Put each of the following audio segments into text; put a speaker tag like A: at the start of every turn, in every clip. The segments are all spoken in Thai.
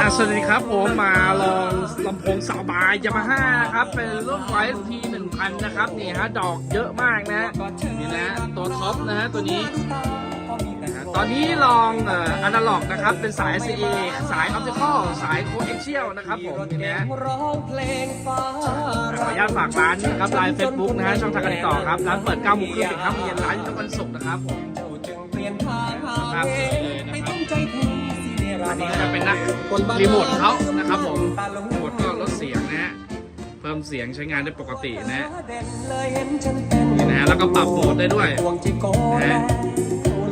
A: อะสวัสดีครับผมมาลองลำโพงสาวบายยามาฮ่านะครับ เป็นรุ่น YSP 1000นะครับ นี่ฮะ ดอกเยอะมากนะนี่นะตัวท็อปนะฮะ ตัวนี้นะฮะตอนนี้ลองเอ่ออนาล็อกนะครับ เป็นสาย CA สายออปติคอลสายโคเอ็กเชียลนะครับผมนี่นะ
B: ร้องเพลงฟ้า
A: ขออนุญาตฝากร้านนะครับไลน์เฟซบุ๊กนะฮะ ช่องทางการติดต่อครับ ร้านเปิด9โมงครึ่งถึง5โมงเย็นร้านอยู่ทุกวันศุกร์นะครับผม
B: เจ้าจึ อัน
A: นี้ก็จะเป็นนักรีโมทเขานะครับผมรีโมทก็ลดเสียงนะฮะเพิ่มเสียงใช้งานได้ปกตินะฮะ
B: เด่นเลยเห็นฉันเป็น
A: นี่นะฮะแล้วก็ปรับโหมดได้ด้วย
B: ห่วงจิโก
A: นะ
B: แล
A: ฮะ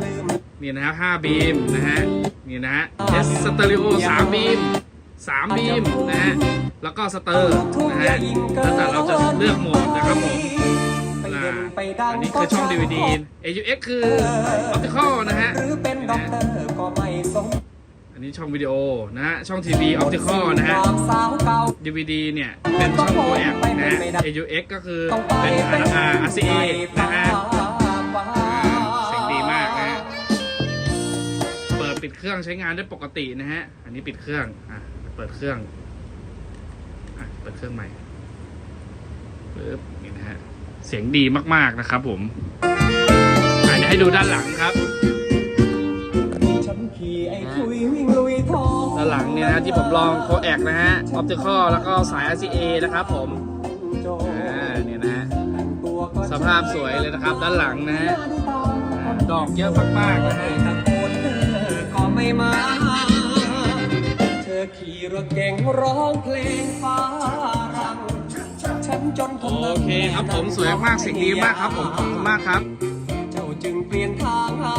B: ลืม
A: นี่นะฮะ5บีมนะฮะนี่นะฮะเอสสเตอริโอ3บีม3บีมนะฮะแล้วก็สเตอร์นะฮะแล้วแต่เราจะเลือกโหมดนะครับผม
B: ไป
A: อ่า
B: เด่นไปดัง
A: อันนี้คือช่อง DVD AUX คือ Optical นะฮะ
B: หรือเป็ นด็อกเตอร์ก็ไม่สม
A: อันนี้ช่องวิดีโอนะฮะ ช่องทีวี Optical นะฮะ
B: ความสาวเก่า
A: DVD เนี่ย เป็นช่องโปรแอปนะฮะ AUX ก็คือ
B: ต้องไป
A: เป็น R RCA นะฮะเสียงดีมากนะฮะ เปิดปิดเครื่องใช้งานได้ปกตินะฮะ อันนี้ปิดเครื่อง อะ เปิดเครื่อง อะ เปิดเครื่องใหม่ปึ๊บนี่นะฮะ เสียงดีมากๆนะครับผมอะเดี๋ยวให้ดูด้านหลังครับ
B: ขี่ไอ้คุยวิ่งลุยทอง
A: ด้านหลังเนี่ยนะที่ผมลองโคแอกนะฮะ Optical แล้วก็สาย RCA นะครับผม
B: โจ
A: อ่าเนี่ยนะฮะ
B: แต่งตัวก็
A: สภาพสวยเลยนะครับ ด้านหลังนะฮะอ่าดอกเยอะมากๆนะฮะ
B: ตะโกนเธอก็ไม่มา เธอขี่รถเก่งร้องเพลงฟ้ารังฉันจนทน
A: โอเคครับผมสวยมากเสียงดีมากครับผมขอบคุณมากครับ
B: เจ้าจึงเปลี่ยนทางหา